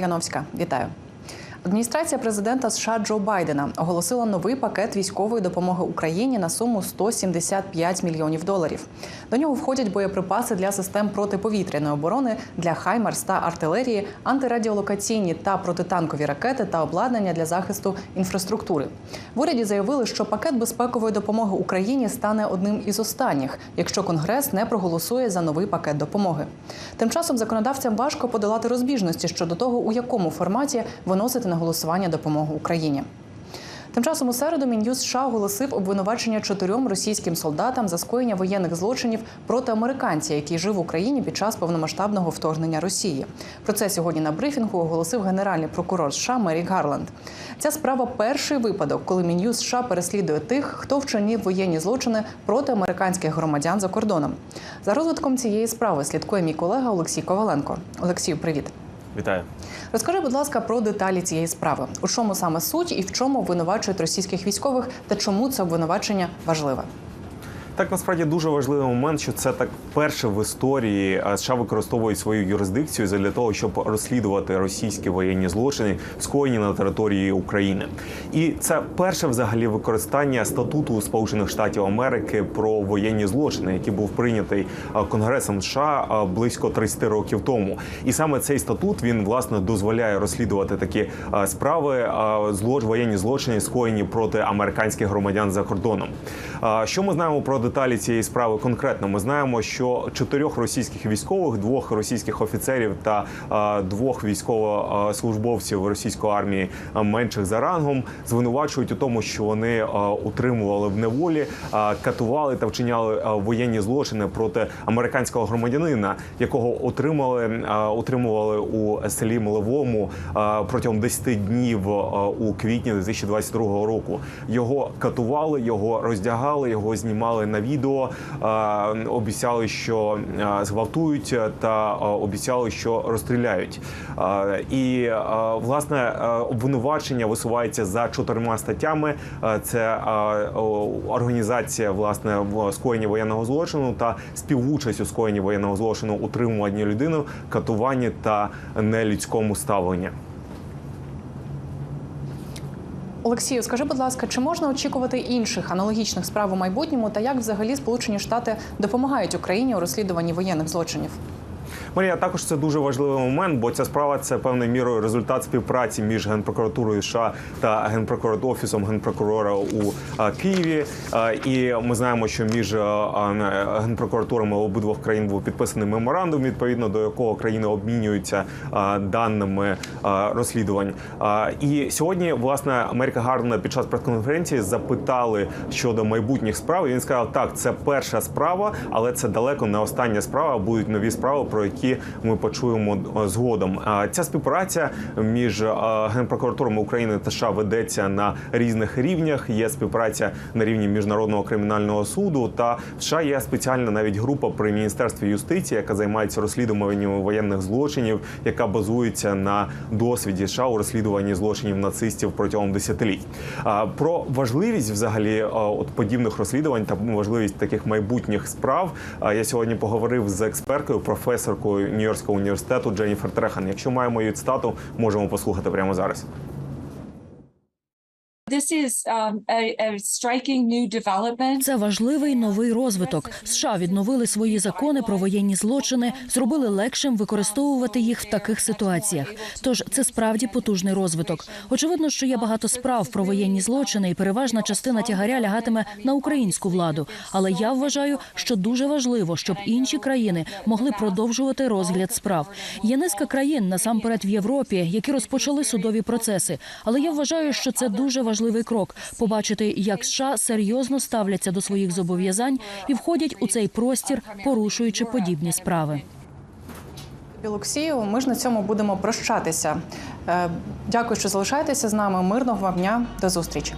Яновська, вітаю. Адміністрація президента США Джо Байдена оголосила новий пакет військової допомоги Україні на суму 175 мільйонів доларів. До нього входять боєприпаси для систем протиповітряної оборони для Хаймарс та артилерії, антирадіолокаційні та протитанкові ракети та обладнання для захисту інфраструктури. В уряді заявили, що пакет безпекової допомоги Україні стане одним із останніх, якщо Конгрес не проголосує за новий пакет допомоги. Тим часом законодавцям важко подолати розбіжності щодо того, у якому форматі виносити на голосування допомогу Україні. Тим часом у середу Мін'юз США оголосив обвинувачення чотирьом російським солдатам за скоєння воєнних злочинів проти американця, який жив в Україні під час повномасштабного вторгнення Росії. Про це сьогодні на брифінгу оголосив генеральний прокурор США Мерік Гарланд. Ця справа перший випадок, коли Мін'юз США переслідує тих, хто вчинив воєнні злочини проти американських громадян за кордоном. За розвитком цієї справи слідкує мій колега Олексій Коваленко. Олексію, привіт. Вітаю. Розкажи, будь ласка, про деталі цієї справи. У чому саме суть і в чому обвинувачують російських військових, та чому це обвинувачення важливе? Так насправді дуже важливий момент, що це так перше в історії США використовують свою юрисдикцію для того, щоб розслідувати російські воєнні злочини, скоєні на території України. І це перше взагалі використання статуту Сполучених Штатів Америки про воєнні злочини, який був прийнятий Конгресом США близько 30 років тому. І саме цей статут він власне дозволяє розслідувати такі справи, злоч, воєнні злочини, скоєні проти американських громадян за кордоном. Що ми знаємо про деталі цієї справи конкретно? Ми знаємо, що чотирьох російських військових, двох російських офіцерів та двох військовослужбовців російської армії менших за рангом звинувачують у тому, що вони утримували в неволі, катували та вчиняли воєнні злочини проти американського громадянина, якого отримали а, утримували у селі Млевому а, протягом 10 днів у квітні 2022 року. Його катували, його роздягали, його знімали на відео, обіцяли, що а, зґвалтують, та обіцяли, що розстріляють. І власне обвинувачення висувається за чотирма статтями. Це організація власне в скоєнні воєнного злочину та співучасть у скоєнні воєнного злочину, утримування людини, катуванні та нелюдському ставленні. Олексію, скажи, будь ласка, чи можна очікувати інших аналогічних справ у майбутньому, та як взагалі Сполучені Штати допомагають Україні у розслідуванні воєнних злочинів? Марія, також це дуже важливий момент, бо ця справа це певною мірою результат співпраці між генпрокуратурою США та генпрокурор офісом генпрокурора у Києві. І ми знаємо, що між генпрокуратурами обидвох країн був підписаний меморандум, відповідно до якого країни обмінюються даними розслідувань. І сьогодні, власне, Америка Гардена під час прес-конференції запитали щодо майбутніх справ. І він сказав, так, це перша справа, але це далеко не остання справа. Будуть нові справи, про які ми почуємо е, згодом. Ця співпраця між е, генпрокуратурами України та США ведеться на різних рівнях. Є співпраця на рівні міжнародного кримінального суду. Та в США є спеціальна навіть група при міністерстві юстиції, яка займається розслідуванням воєнних злочинів, яка базується на досвіді США у розслідуванні злочинів нацистів протягом десятиліть. Про важливість взагалі е, от подібних розслідувань та важливість таких майбутніх справ я сьогодні поговорив з експерткою, професоркою Нью-Йоркського університету Дженніфер Трехан. Якщо маємо її цитату, можемо послухати прямо зараз. This is um. Це важливий новий розвиток. США відновили свої закони про воєнні злочини, зробили легшим використовувати їх в таких ситуаціях. Тож це справді потужний розвиток. Очевидно, що є багато справ про воєнні злочини, і переважна частина тягаря лягатиме на українську владу. Але я вважаю, що дуже важливо, щоб інші країни могли продовжувати розгляд справ. Є низка країн насамперед в Європі, які розпочали судові процеси. Але я вважаю, що це дуже важливий крок побачити, як США серйозно ставляться до своїх зобов'язань і входять у цей простір, порушуючи подібні справи. Білоксію, ми ж на цьому будемо прощатися. Е, Дякую, що залишаєтеся з нами. Мирного вам дня. До зустрічі.